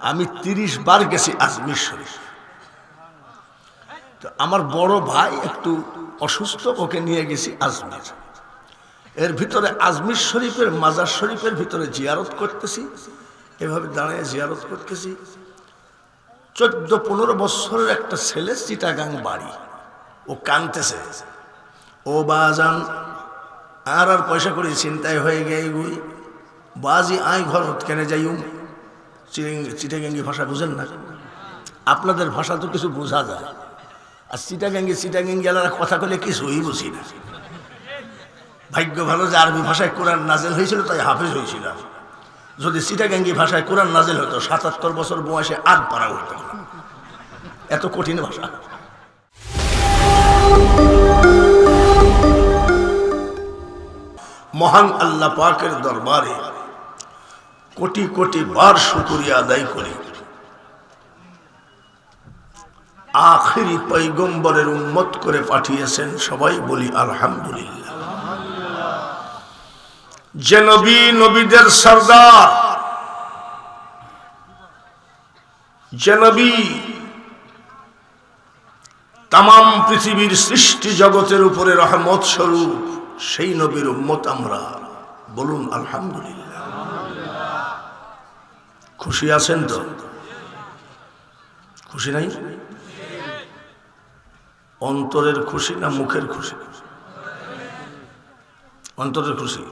আমি তিরিশ বার গেছি আজমির শরীফ। তো আমার বড় ভাই একটু অসুস্থ, ওকে নিয়ে গেছি আজমির। এর ভিতরে আজমির শরীফের, মাজার শরীফের ভিতরে জিয়ারত করতেছি। এভাবে দাঁড়িয়ে জিয়ারত করতেছি। চোদ্দ, পনেরো বছরের একটা ছেলে চিটাগাং বাড়ি। ও কানতেছে। ও বাজান, আর আর পয়সা করে, চিন্তায় হয়ে গেই বাজি আই ঘর কেনে যাইউ চিটাগাঙ্গি ভাষা বুঝেন না? আপনাদের ভাষা তো কিছু বোঝা যায়। আর চিটাগাঙ্গি চিটাগাঙ্গি এলারা কথা কলে কিছুই বুঝি না। ভাগ্য ভালো যে আরবি ভাষায় কোরআন নাজেল হয়েছিল, তাই হাফেজ হয়েছিল। যদি চিটাগাঙ্গি ভাষায় কোরআন নাজেল হতো, সাতাত্তর বছর বয়সে আধ পারা উঠত। এত কঠিন ভাষা। মহান আল্লাহ পাকের দরবারে কোটি কোটি বার শুকুরিয়া আদায় করি। আখেরি পৈগম্বরের উন্মত করে পাঠিয়েছেন সবাই বলি আলহামদুলিল্লাহ। যে নবী নবীদের সর্দার, যে নবী তাম পৃথিবীর সৃষ্টি জগতের উপরে রহমত স্বরূপ, সেই নবীর উম্মত আমরা। বলুন আলহামদুলিল্লাহ। খুশি আছেন তো? খুশি নাই? অন্তরের খুশি না মুখের খুশি? অন্তরের খুশি।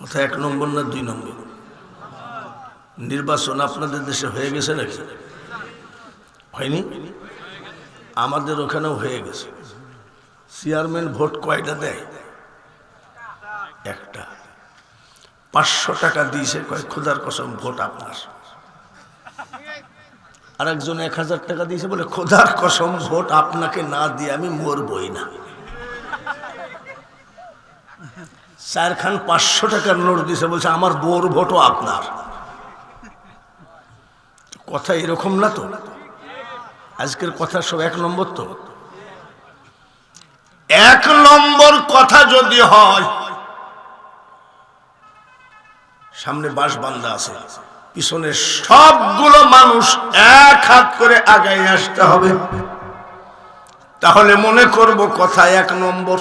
কথা এক নম্বর না দুই নম্বর? নির্বাচন আপনাদের দেশে হয়ে গেছে নাকি? হয়নি? আমাদের ওখানেও হয়ে গেছে। চেয়ারম্যান ভোট কয়টা দেয়? একটা। পাঁচশো টাকা দিয়েছে, কয়, খুদার কসম, ভোট আপনার। আর একজন এক হাজার টাকা দিয়েছে, বলে, খোদার কসম, ভোট আপনাকে না দিয়ে আমি মরবই না। স্যার খান পাঁচশো টাকার নোট দিয়েছে, বলছে, আমার বোর ভোটও আপনার। কথা এরকম না তো। আজকের কথা সব এক নম্বর তো। এক নম্বর কথা যদি হয় সামনে বাঁশ বান্ধা আছে। পিছনে সবগুলো মানুষ এক হাত করে আগাই আসতে হবে। তাহলে মনে করব কথা এক নম্বর।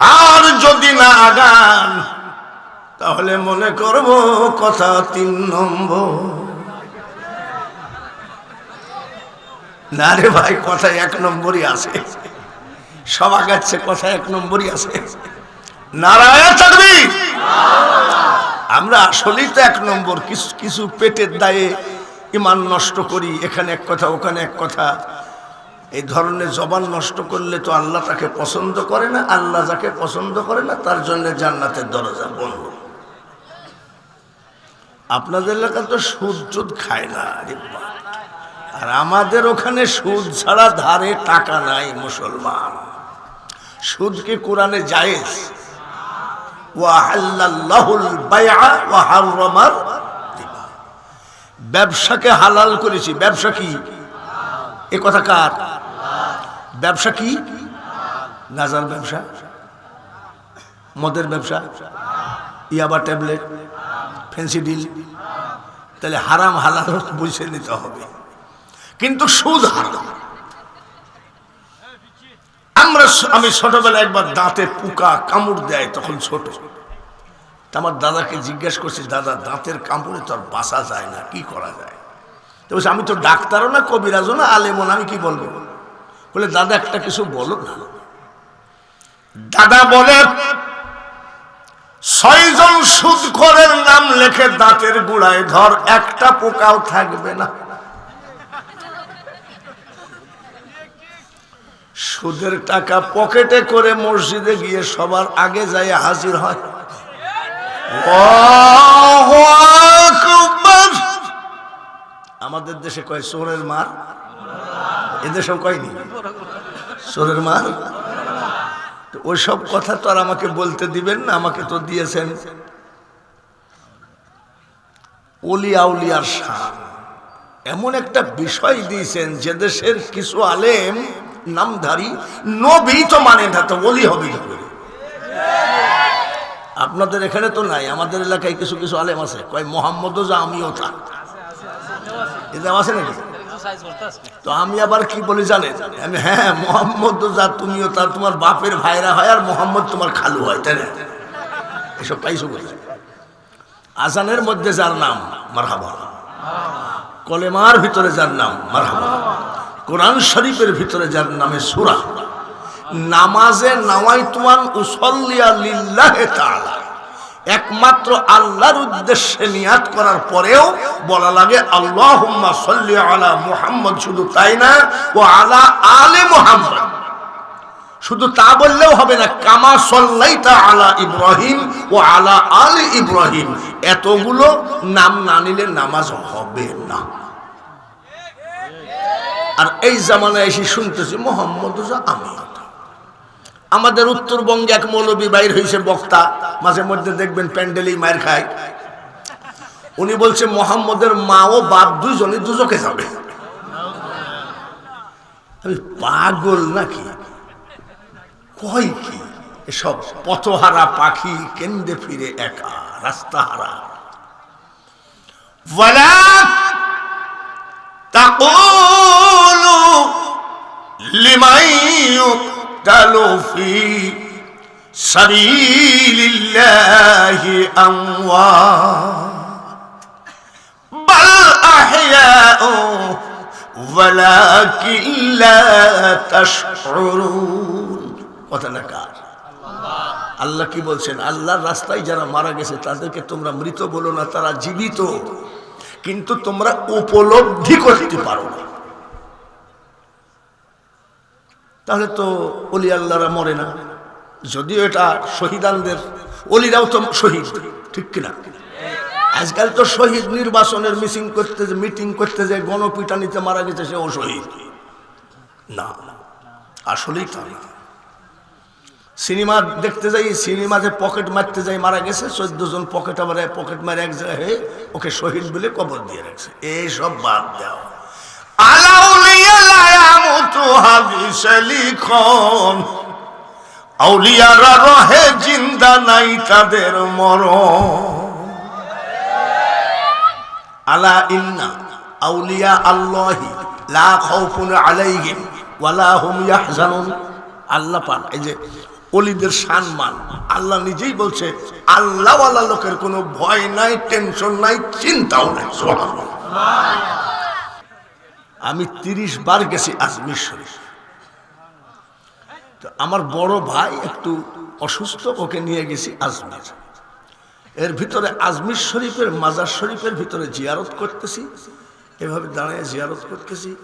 আর যদি না আগান, তাহলে মনে করব কথা তিন নম্বর। না রে ভাই, কথা এক নম্বরই আছে। সব আগাচ্ছে কথা এক নম্বরই আছে। নারায়ণ থাকবি? আমরা আসলেই তো এক নম্বর, কিছু কিছু পেটের দায়ে ইমান নষ্ট করি, এখানে এক কথা, ওখানে এক কথা। এই ধরনের জবান নষ্ট করলে তো আল্লাহ তাকে পছন্দ করে না, আল্লাহ যাকে পছন্দ করে না, তার জন্য জান্নাতের দরজা বন্ধ। আপনাদের এলাকা তো সুদ টুদ খায় না, আরে আমাদের ওখানে সুদ ছাড়া ধারে টাকা নাই মুসলমান। সুদকে কোরআনে জায়েজ? ব্যবসাকে হালাল করেছি। ব্যবসা কি? এ কথা কার? ব্যবসা কি? গাজার ব্যবসা, মদের ব্যবসা, ইয়াবা ট্যাবলেট ফেন্সি ডিল। তাহলে হারাম হালাল বুঝে নিতে হবে। কিন্তু সুদ হারাম আমরা আমি ছোটবেলায় একবার দাঁতে পোকা কামড় দেয় তখন ছোট। আমার দাদাকে জিজ্ঞেস করছি দাদা দাঁতের কামড়ে তো আর বাঁচা যায় না কি করা যায়? তো বলছে, আমি তো ডাক্তারও না কবিরাজও না আলেমও না আমি কি বলব? বলে দাদা একটা কিছু বলো না? দাদা বলে ছয়জন সুদ করের নাম লেখে দাঁতের গুড়ায় ধর একটা পোকাও থাকবে না। সুদের টাকা পকেটে করে মসজিদে গিয়ে সবার আগে যাই হাজির হয়। আমাদের দেশে কয় চোরের মার? এদেশেও কয়নি? চোরের মার? ওইসব কথা তো আর আমাকে বলতে দিবেন না, আমাকে তো দিয়েছেন। অলি আউলিয়ার শান। এমন একটা বিষয় দিয়েছেন যে দেশের কিছু আলেম নামধারী, নবী তো মানে না, তো অলি হবে আপনাদের এখানে তো নাই, আমাদের এলাকায় কিছু কিছু আলেম আছে, কয় মোহাম্মদও যা, আমিও তা এই আছে নাকি? তো আমি আবার কি বলি জানেন? আমি হ্যাঁ মোহাম্মদ যা, তুমিও তা, তোমার বাপের ভাইরা হয় আর মোহাম্মদ তোমার খালু হয়, তাই না? এসব পাইছো বলে আজানের মধ্যে যার নাম, মারহাবা। কলেমার ভিতরে যার নাম, মারহাবা। কোরআন শরীফের ভিতরে যার নামে সুরা, নামাজে একমাত্র আল্লাহর উদ্দেশ্যে নিয়াত করার পরেও বলা লাগে সাল্লি আলা মুহাম্মদ শুধু তাই না ও আলা আলে মুহাম্মদ শুধু তা বললেও হবে না, কামা সল্লাইতা আলা ইব্রাহিম ও আলা আলে ইব্রাহিম এতগুলো নাম না নিলে নামাজ হবে না। আর এই জামানায় এসে শুনতেছি মোহাম্মদ আমি আমাদের উত্তরবঙ্গে এক মৌলবী বাইর হয়েছে বক্তা, মাঝে মধ্যে দেখবেন প্যান্ডেলেই মায়ের খায়। উনি বলছে, মোহাম্মদের মা ও বাপ দুইজনই দুজকে যাবে। পাগল নাকি? কয় কি? এসব পথহারা পাখি কেন্দ্রে ফিরে একা রাস্তাহারা ওয়ালা লিমাই আল্লাহ কি বলছেন? আল্লাহর রাস্তায় যারা মারা গেছে, তাদেরকে তোমরা মৃত বলো না, তারা জীবিত। কিন্তু তোমরা উপলব্ধি করতে পারো না। তাহলে তো অলি আল্লাহরা মরে না। যদিও এটা শহীদানদের, অলিরাও তো শহীদ, ঠিক কিনা? আজকাল তো শহীদ নির্বাচনের মিটিং করতে যে, মিটিং করতে যে, গণপিটানিতে মারা গেছে সে ও শহীদ। না, আসলেই তা না। সিনেমা দেখতে যাই সিনেমাতে পকেট মারতে যাই, মারা গেছে, চোদ্দ জন পকেট আবার পকেট মারে এক জায়গায়, ওকে শহীদ বলে কবর দিয়ে রাখছে। এইসব বাদ দেওয়া আউলিয়ারা রহে জিন্দা নাই তাদের মরণ আলা ইন্না আউলিয়া আল্লাহি লা আল্লাহ এই যে অলিদের আল্লাহ নিজেই বলছে আল্লাহওয়ালা লোকের কোনো ভয় নাই টেনশন নাই চিন্তাও নাই। আমি তিরিশ বার গেছি আজমির শরীফ। তো আমার বড় ভাই একটু অসুস্থ, ওকে নিয়ে গেছি আজমির। এর ভিতরে আজমির শরীফের, মাজার শরীফের ভিতরে জিয়ারত করতেছি। এভাবে দাঁড়ায় জিয়ারত করতেছি।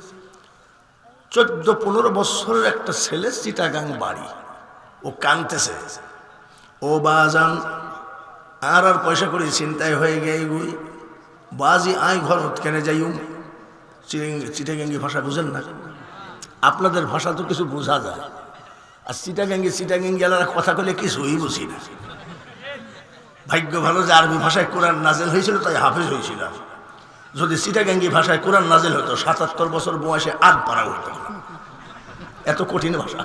চোদ্দ, পনেরো বছরের একটা ছেলে, চিটাগাং বাড়ি। ও কানতেছে। ও বাজান, আর আর পয়সা করে, চিন্তায় হয়ে গুই বাজি আয় ঘর কেনে যাইউ চিটাগাঙ্গি ভাষা বুঝেন না? আপনাদের ভাষা তো কিছু বোঝা যায়। আর চিটাগাঙ্গি চিটাগাঙ্গি এলারা কথা কলে কিছুই বুঝি না। ভাগ্য ভালো যে আরবি ভাষায় কোরআন নাজেল হয়েছিল, তাই হাফেজ হয়েছিল। যদি চিটাগাঙ্গি ভাষায় কোরআন নাজেল হতো, সাতাত্তর বছর বয়সে আর পারা হতো এত কঠিন ভাষা।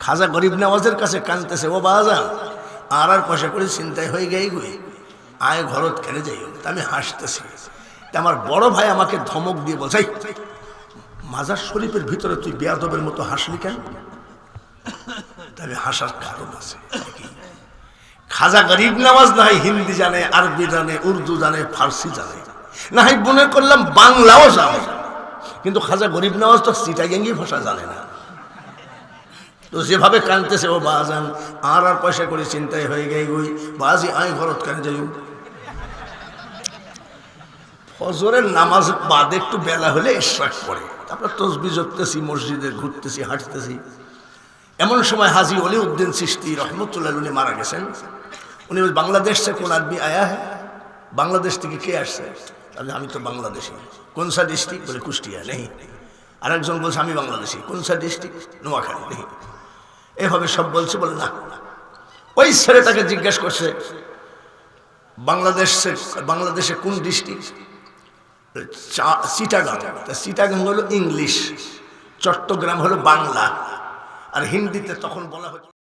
খাজা গরিব নেওয়াজের কাছে কানতেছে, ও বাজা, আর আর পয়সা করে চিন্তায় হয়ে গেই গুই আয় ঘরত খেলে যাই আমি হাসতেছি। আমার বড় ভাই আমাকে ধমক দিয়ে বলছে মাজার শরীফের ভিতরে তুই বেয়াদবের মতো হাসলি কেন? তা আমি হাসার কারণ আছে খাজা গরিব নামাজ না হয় হিন্দি জানে, আরবি জানে, উর্দু জানে, ফার্সি জানে। না হয় মনে করলাম বাংলাও জানে। কিন্তু খাজা গরিব নামাজ তো সিটাগেঙ্গি ভাষা জানে না। তো যেভাবে কানতেছে, ও বাজান, আর আর পয়সা করে চিন্তায় হয়ে গে গই। বাজি আই ঘরত কেন যাই ফজরের নামাজ বাদে একটু বেলা হলে ইশরাক পড়ে। তারপর তসবি জপতেছি, মসজিদে ঘুরতেছি, হাঁটতেছি। এমন সময় হাজি অলি উদ্দিন সৃষ্টি রহমতুল্লাহ উনি মারা গেছেন। উনি বাংলাদেশ সে কোন আদমি আয়া হ্যাঁ বাংলাদেশ থেকে কে আসছে? তাহলে আমি তো বাংলাদেশি। কোন সা ডিস্ট্রিক্ট? বলে, কুষ্টিয়া, নেই। আরেকজন বলছে, আমি বাংলাদেশি। কোন সা ডিস্ট্রিক্ট? নোয়াখালী। নেই। এভাবে সব বলছে, বলে, না। ওই ছেলেটাকে জিজ্ঞেস করছে, বাংলাদেশ, বাংলাদেশে কোন ডিস্ট্রিক্ট? চিটাগাং তা চিটাগাং হলো ইংলিশ চট্টগ্রাম হলো বাংলা। আর হিন্দিতে তখন বলা হচ্ছে